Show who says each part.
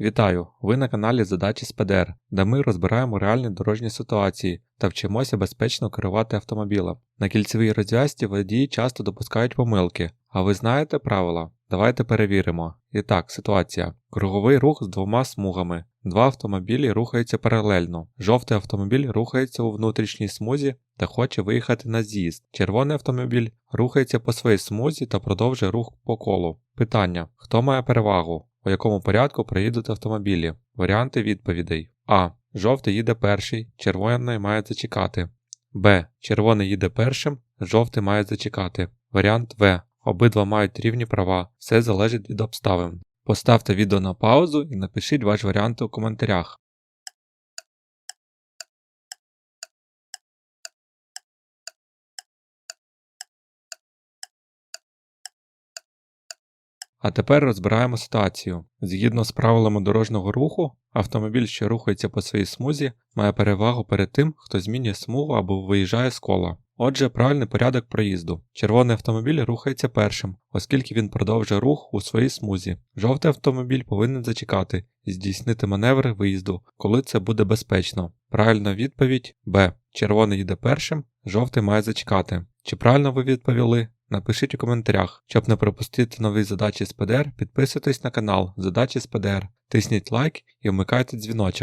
Speaker 1: Вітаю! Ви на каналі Задачі з ПДР, де ми розбираємо реальні дорожні ситуації та вчимося безпечно керувати автомобілем. На кільцевій розв'язці водії часто допускають помилки. А ви знаєте правила? Давайте перевіримо. І так, ситуація. Круговий рух з двома смугами. Два автомобілі рухаються паралельно. Жовтий автомобіль рухається у внутрішній смузі та хоче виїхати на з'їзд. Червоний автомобіль рухається по своїй смузі та продовжує рух по колу. Питання: хто має перевагу? У якому порядку проїдуть автомобілі? Варіанти відповідей: А. Жовтий їде перший, червоний має зачекати. Б. Червоний їде першим, жовтий має зачекати. Варіант В. Обидва мають рівні права, все залежить від обставин. Поставте відео на паузу і напишіть ваш варіант у коментарях. А тепер розбираємо ситуацію. Згідно з правилами дорожнього руху, автомобіль, що рухається по своїй смузі, має перевагу перед тим, хто змінює смугу або виїжджає з кола. Отже, правильний порядок проїзду. Червоний автомобіль рухається першим, оскільки він продовжує рух у своїй смузі. Жовтий автомобіль повинен зачекати і здійснити маневри виїзду, коли це буде безпечно. Правильна відповідь Б. Червоний їде першим, жовтий має зачекати. Чи правильно ви відповіли? Напишіть у коментарях. Щоб не пропустити нові задачі з ПДР, підписуйтесь на канал Задачі з ПДР, тисніть лайк і вмикайте дзвіночок.